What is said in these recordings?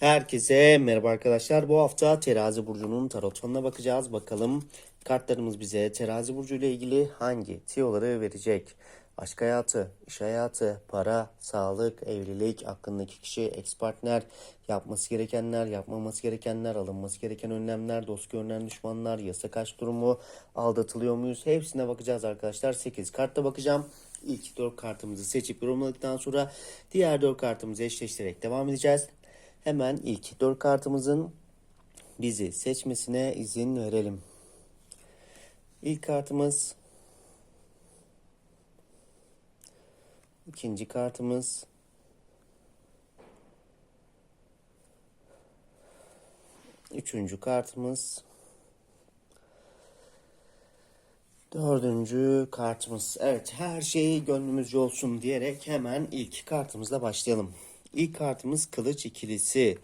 Herkese merhaba arkadaşlar. Bu hafta Terazi burcunun tarot falına bakacağız. Bakalım kartlarımız bize Terazi burcu ile ilgili hangi tiyoları verecek? Aşk hayatı, iş hayatı, para, sağlık, evlilik, aklındaki kişi, ex partner, yapması gerekenler, yapmaması gerekenler, alınması gereken önlemler, dost görünen düşmanlar, yasa kaç durumu, aldatılıyor muyuz? Hepsine bakacağız arkadaşlar. 8 kartta bakacağım. İlk 4 kartımızı seçip yorumladıktan sonra diğer 4 kartımızı eşleştirerek devam edeceğiz. Hemen ilk 4 kartımızın bizi seçmesine izin verelim. İlk kartımız ikinci kartımız üçüncü kartımız Dördüncü kartımız. Evet her şey gönlümüzce olsun diyerek hemen ilk kartımızla başlayalım. İlk kartımız kılıç ikilisi.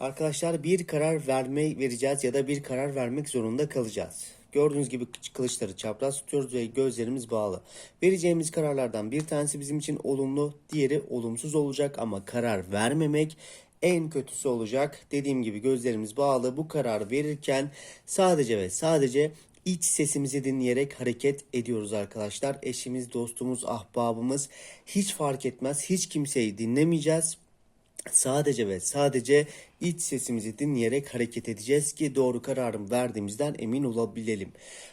Arkadaşlar bir karar verme vereceğiz ya da bir karar vermek zorunda kalacağız. Gördüğünüz gibi kılıçları çapraz tutuyoruz ve gözlerimiz bağlı. Vereceğimiz kararlardan bir tanesi bizim için olumlu, diğeri olumsuz olacak ama karar vermemek en kötüsü olacak. Dediğim gibi gözlerimiz bağlı. Bu karar verirken sadece ve sadece iç sesimizi dinleyerek hareket ediyoruz arkadaşlar. Eşimiz, dostumuz, ahbabımız hiç fark etmez. Hiç kimseyi dinlemeyeceğiz. Sadece ve sadece iç sesimizi dinleyerek hareket edeceğiz ki doğru kararın verdiğimizden emin olabilelim.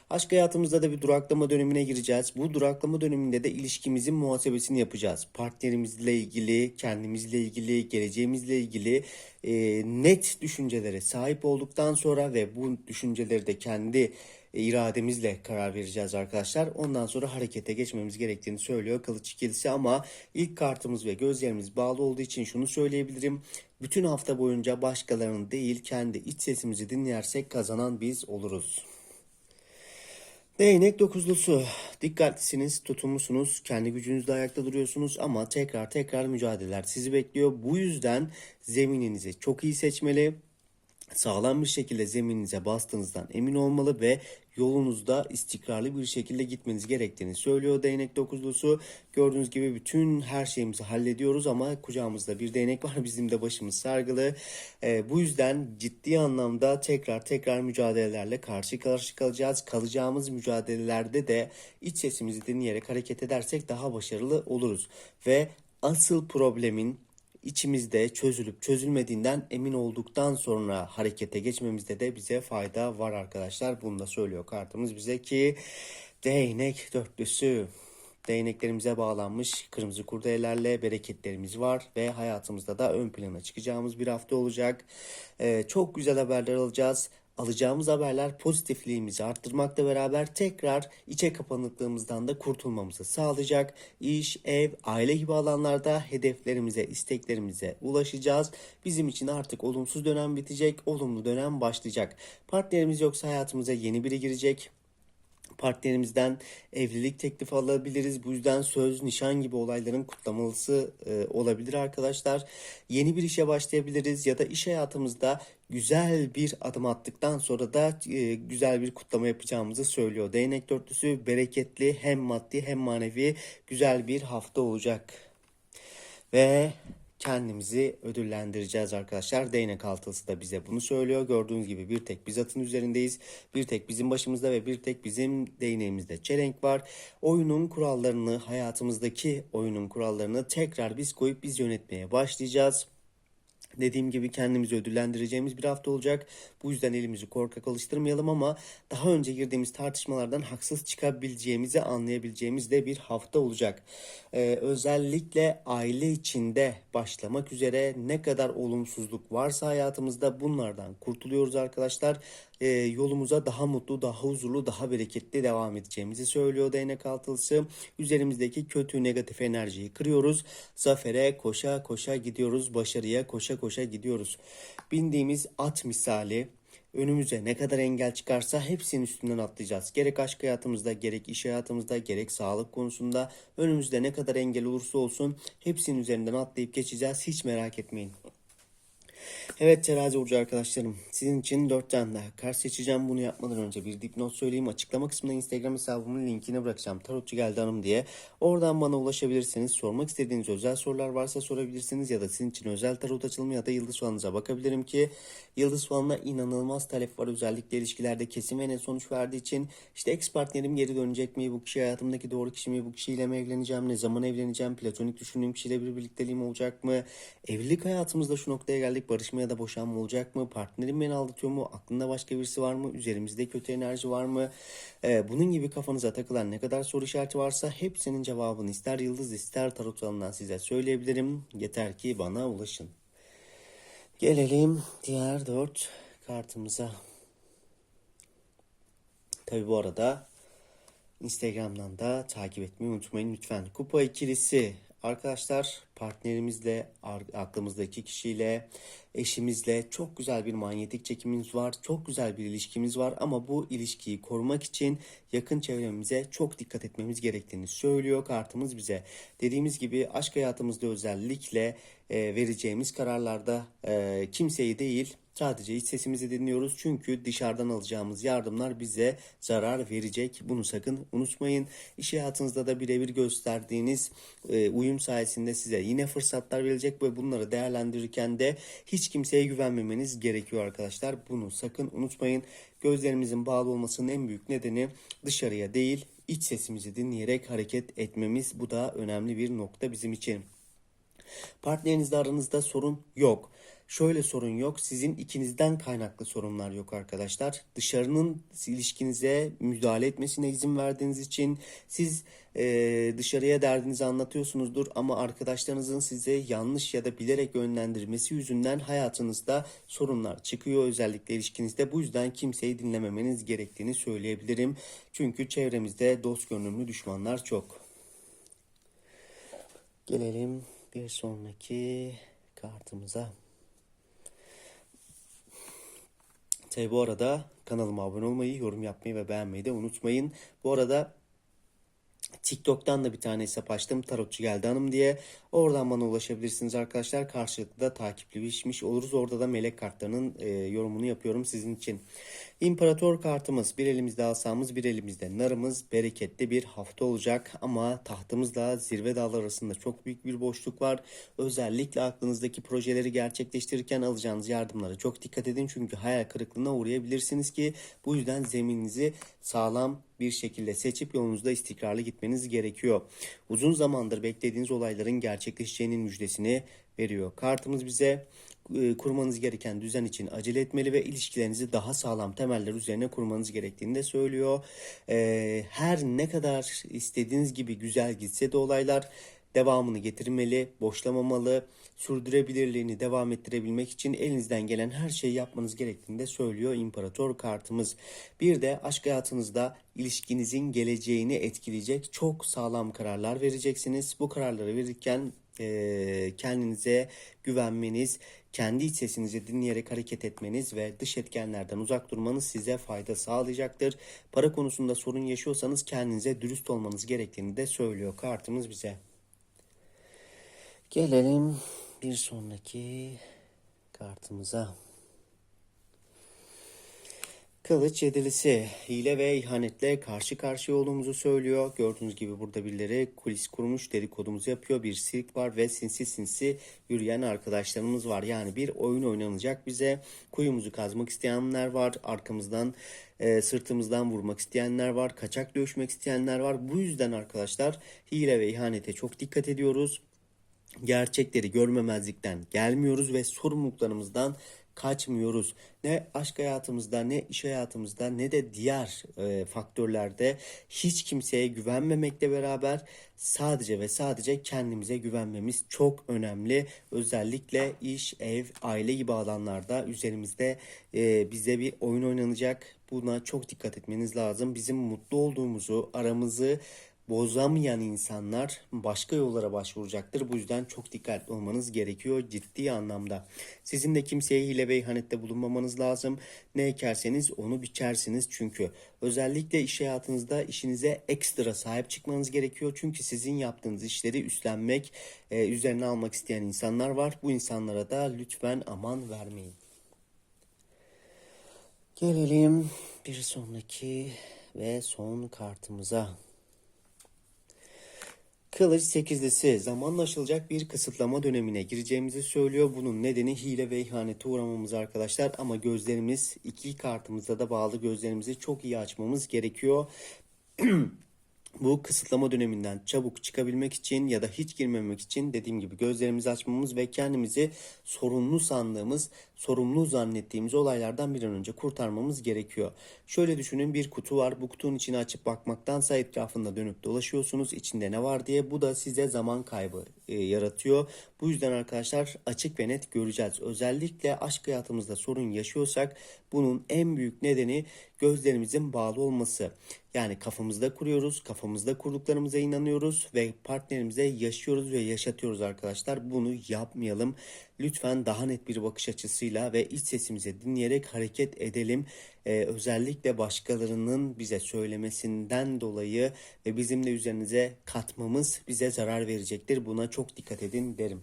Aşk hayatımızda da bir duraklama dönemine gireceğiz. Bu duraklama döneminde de ilişkimizin muhasebesini yapacağız. Partnerimizle ilgili, kendimizle ilgili, geleceğimizle ilgili e, net düşüncelere sahip olduktan sonra ve bu düşünceleri de kendi e, irademizle karar vereceğiz arkadaşlar. Ondan sonra harekete geçmemiz gerektiğini söylüyor kılıç ikilisi ama ilk kartımız ve gözlerimiz bağlı olduğu için şunu söyleyebilirim. Bütün hafta boyunca başkalarının değil kendi iç sesimizi dinlersek kazanan biz oluruz. Değnek dokuzlusu. Dikkatlisiniz, tutumlusunuz, kendi gücünüzle ayakta duruyorsunuz ama tekrar tekrar mücadeleler sizi bekliyor. Bu yüzden zemininizi çok iyi seçmeli sağlam bir şekilde zemininize bastığınızdan emin olmalı ve yolunuzda istikrarlı bir şekilde gitmeniz gerektiğini söylüyor değnek dokuzlusu. Gördüğünüz gibi bütün her şeyimizi hallediyoruz ama kucağımızda bir değnek var. Bizim de başımız sargılı. Ee, bu yüzden ciddi anlamda tekrar tekrar mücadelelerle karşı karşı kalacağız. Kalacağımız mücadelelerde de iç sesimizi dinleyerek hareket edersek daha başarılı oluruz. Ve asıl problemin içimizde çözülüp çözülmediğinden emin olduktan sonra harekete geçmemizde de bize fayda var arkadaşlar. Bunu da söylüyor kartımız bize ki değnek dörtlüsü değneklerimize bağlanmış kırmızı kurdelelerle bereketlerimiz var ve hayatımızda da ön plana çıkacağımız bir hafta olacak. Ee, çok güzel haberler alacağız alacağımız haberler pozitifliğimizi arttırmakla beraber tekrar içe kapanıklığımızdan da kurtulmamızı sağlayacak. İş, ev, aile gibi alanlarda hedeflerimize, isteklerimize ulaşacağız. Bizim için artık olumsuz dönem bitecek, olumlu dönem başlayacak. Partnerimiz yoksa hayatımıza yeni biri girecek partnerimizden evlilik teklifi alabiliriz. Bu yüzden söz, nişan gibi olayların kutlamalısı e, olabilir arkadaşlar. Yeni bir işe başlayabiliriz ya da iş hayatımızda güzel bir adım attıktan sonra da e, güzel bir kutlama yapacağımızı söylüyor. Değnek dörtlüsü bereketli hem maddi hem manevi güzel bir hafta olacak. Ve kendimizi ödüllendireceğiz arkadaşlar. Değnek altısı da bize bunu söylüyor. Gördüğünüz gibi bir tek biz atın üzerindeyiz. Bir tek bizim başımızda ve bir tek bizim değneğimizde çelenk var. Oyunun kurallarını, hayatımızdaki oyunun kurallarını tekrar biz koyup biz yönetmeye başlayacağız. Dediğim gibi kendimizi ödüllendireceğimiz bir hafta olacak. Bu yüzden elimizi korkak alıştırmayalım ama daha önce girdiğimiz tartışmalardan haksız çıkabileceğimizi anlayabileceğimiz de bir hafta olacak. Ee, özellikle aile içinde başlamak üzere ne kadar olumsuzluk varsa hayatımızda bunlardan kurtuluyoruz arkadaşlar. Ee, yolumuza daha mutlu, daha huzurlu, daha bereketli devam edeceğimizi söylüyor değnek altılısı. Üzerimizdeki kötü negatif enerjiyi kırıyoruz. Zafere koşa koşa gidiyoruz. Başarıya koşa koşa gidiyoruz. Bindiğimiz at misali önümüze ne kadar engel çıkarsa hepsinin üstünden atlayacağız. Gerek aşk hayatımızda, gerek iş hayatımızda, gerek sağlık konusunda önümüzde ne kadar engel olursa olsun hepsinin üzerinden atlayıp geçeceğiz. Hiç merak etmeyin. Evet terazi burcu arkadaşlarım. Sizin için 4 tane daha kart seçeceğim. Bunu yapmadan önce bir dipnot söyleyeyim. Açıklama kısmında Instagram hesabımın linkini bırakacağım. Tarotçu geldi hanım diye. Oradan bana ulaşabilirsiniz. Sormak istediğiniz özel sorular varsa sorabilirsiniz. Ya da sizin için özel tarot açılımı ya da yıldız falanıza bakabilirim ki yıldız falanına inanılmaz talep var. Özellikle ilişkilerde kesin ve net sonuç verdiği için işte ex partnerim geri dönecek mi? Bu kişi hayatımdaki doğru kişi mi? Bu kişiyle mi evleneceğim? Ne zaman evleneceğim? Platonik düşündüğüm kişiyle bir birlikteliğim olacak mı? Evlilik hayatımızda şu noktaya geldik. Barışma ya da boşanma olacak mı? Partnerim beni aldatıyor mu? Aklında başka birisi var mı? Üzerimizde kötü enerji var mı? Ee, bunun gibi kafanıza takılan ne kadar soru işareti varsa hepsinin cevabını ister yıldız ister tarot falından size söyleyebilirim. Yeter ki bana ulaşın. Gelelim diğer dört kartımıza. Tabi bu arada Instagram'dan da takip etmeyi unutmayın lütfen. Kupa ikilisi arkadaşlar partnerimizle, ar- aklımızdaki kişiyle, eşimizle çok güzel bir manyetik çekimimiz var. Çok güzel bir ilişkimiz var ama bu ilişkiyi korumak için yakın çevremize çok dikkat etmemiz gerektiğini söylüyor kartımız bize. Dediğimiz gibi aşk hayatımızda özellikle e, vereceğimiz kararlarda e, kimseyi değil Sadece iç sesimizi dinliyoruz çünkü dışarıdan alacağımız yardımlar bize zarar verecek. Bunu sakın unutmayın. İş hayatınızda da birebir gösterdiğiniz e, uyum sayesinde size yine fırsatlar verilecek ve bunları değerlendirirken de hiç kimseye güvenmemeniz gerekiyor arkadaşlar. Bunu sakın unutmayın. Gözlerimizin bağlı olmasının en büyük nedeni dışarıya değil iç sesimizi dinleyerek hareket etmemiz. Bu da önemli bir nokta bizim için. Partnerinizle aranızda sorun yok. Şöyle sorun yok. Sizin ikinizden kaynaklı sorunlar yok arkadaşlar. Dışarının ilişkinize müdahale etmesine izin verdiğiniz için siz e, dışarıya derdinizi anlatıyorsunuzdur ama arkadaşlarınızın size yanlış ya da bilerek yönlendirmesi yüzünden hayatınızda sorunlar çıkıyor özellikle ilişkinizde. Bu yüzden kimseyi dinlememeniz gerektiğini söyleyebilirim. Çünkü çevremizde dost gönüllü düşmanlar çok. Gelelim bir sonraki kartımıza. Tabi bu arada kanalıma abone olmayı, yorum yapmayı ve beğenmeyi de unutmayın. Bu arada TikTok'tan da bir tane hesap açtım. Tarotçu geldi hanım diye. Oradan bana ulaşabilirsiniz arkadaşlar. Karşılıklı da takipleşmiş oluruz. Orada da melek kartlarının e, yorumunu yapıyorum sizin için. İmparator kartımız. Bir elimizde asamız, bir elimizde narımız. Bereketli bir hafta olacak. Ama tahtımızla zirve dağlar arasında çok büyük bir boşluk var. Özellikle aklınızdaki projeleri gerçekleştirirken alacağınız yardımlara çok dikkat edin. Çünkü hayal kırıklığına uğrayabilirsiniz ki bu yüzden zemininizi sağlam bir şekilde seçip yolunuzda istikrarlı gitmeniz gerekiyor. Uzun zamandır beklediğiniz olayların gerçekleşeceğinin müjdesini veriyor. Kartımız bize kurmanız gereken düzen için acele etmeli ve ilişkilerinizi daha sağlam temeller üzerine kurmanız gerektiğini de söylüyor. E, her ne kadar istediğiniz gibi güzel gitse de olaylar devamını getirmeli, boşlamamalı, sürdürebilirliğini devam ettirebilmek için elinizden gelen her şeyi yapmanız gerektiğini de söylüyor imparator kartımız. Bir de aşk hayatınızda ilişkinizin geleceğini etkileyecek çok sağlam kararlar vereceksiniz. Bu kararları verirken e, kendinize güvenmeniz, kendi iç sesinizi dinleyerek hareket etmeniz ve dış etkenlerden uzak durmanız size fayda sağlayacaktır. Para konusunda sorun yaşıyorsanız kendinize dürüst olmanız gerektiğini de söylüyor kartımız bize. Gelelim bir sonraki kartımıza. Kılıç yedilisi hile ve ihanetle karşı karşıya olduğumuzu söylüyor. Gördüğünüz gibi burada birileri kulis kurmuş dedikodumuzu yapıyor. Bir sirk var ve sinsi sinsi yürüyen arkadaşlarımız var. Yani bir oyun oynanacak bize. Kuyumuzu kazmak isteyenler var. Arkamızdan e, sırtımızdan vurmak isteyenler var. Kaçak dövüşmek isteyenler var. Bu yüzden arkadaşlar hile ve ihanete çok dikkat ediyoruz gerçekleri görmemezlikten gelmiyoruz ve sorumluluklarımızdan kaçmıyoruz. Ne aşk hayatımızda ne iş hayatımızda ne de diğer e, faktörlerde hiç kimseye güvenmemekle beraber sadece ve sadece kendimize güvenmemiz çok önemli. Özellikle iş, ev, aile gibi alanlarda üzerimizde e, bize bir oyun oynanacak. Buna çok dikkat etmeniz lazım. Bizim mutlu olduğumuzu, aramızı bozamayan insanlar başka yollara başvuracaktır. Bu yüzden çok dikkatli olmanız gerekiyor ciddi anlamda. Sizin de kimseye hile ve ihanette bulunmamanız lazım. Ne ekerseniz onu biçersiniz çünkü. Özellikle iş hayatınızda işinize ekstra sahip çıkmanız gerekiyor. Çünkü sizin yaptığınız işleri üstlenmek, e, üzerine almak isteyen insanlar var. Bu insanlara da lütfen aman vermeyin. Gelelim bir sonraki ve son kartımıza. Kılıç sekizlisi zamanla aşılacak bir kısıtlama dönemine gireceğimizi söylüyor. Bunun nedeni hile ve ihanete uğramamız arkadaşlar. Ama gözlerimiz iki kartımıza da bağlı gözlerimizi çok iyi açmamız gerekiyor. Bu kısıtlama döneminden çabuk çıkabilmek için ya da hiç girmemek için dediğim gibi gözlerimizi açmamız ve kendimizi sorumlu sandığımız, sorumlu zannettiğimiz olaylardan bir an önce kurtarmamız gerekiyor. Şöyle düşünün bir kutu var. Bu kutunun içini açıp bakmaktansa etrafında dönüp dolaşıyorsunuz. içinde ne var diye. Bu da size zaman kaybı e, yaratıyor. Bu yüzden arkadaşlar açık ve net göreceğiz. Özellikle aşk hayatımızda sorun yaşıyorsak bunun en büyük nedeni gözlerimizin bağlı olması. Yani kafamızda kuruyoruz, kafamızda kurduklarımıza inanıyoruz ve partnerimize yaşıyoruz ve yaşatıyoruz arkadaşlar. Bunu yapmayalım. Lütfen daha net bir bakış açısıyla ve iç sesimizi dinleyerek hareket edelim. Ee, özellikle başkalarının bize söylemesinden dolayı ve bizim de üzerinize katmamız bize zarar verecektir. Buna çok dikkat edin derim.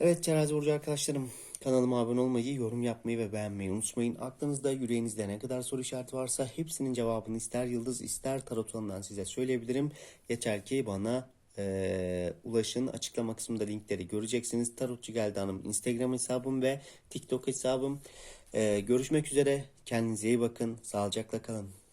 Evet Terazi Burcu arkadaşlarım kanalıma abone olmayı, yorum yapmayı ve beğenmeyi unutmayın. Aklınızda, yüreğinizde ne kadar soru işareti varsa hepsinin cevabını ister yıldız ister tarot size söyleyebilirim. Yeter ki bana eee, ulaşın. Açıklama kısmında linkleri göreceksiniz. Tarotçu Geldi Hanım Instagram hesabım ve TikTok hesabım. Eee, görüşmek üzere. Kendinize iyi bakın. Sağlıcakla kalın.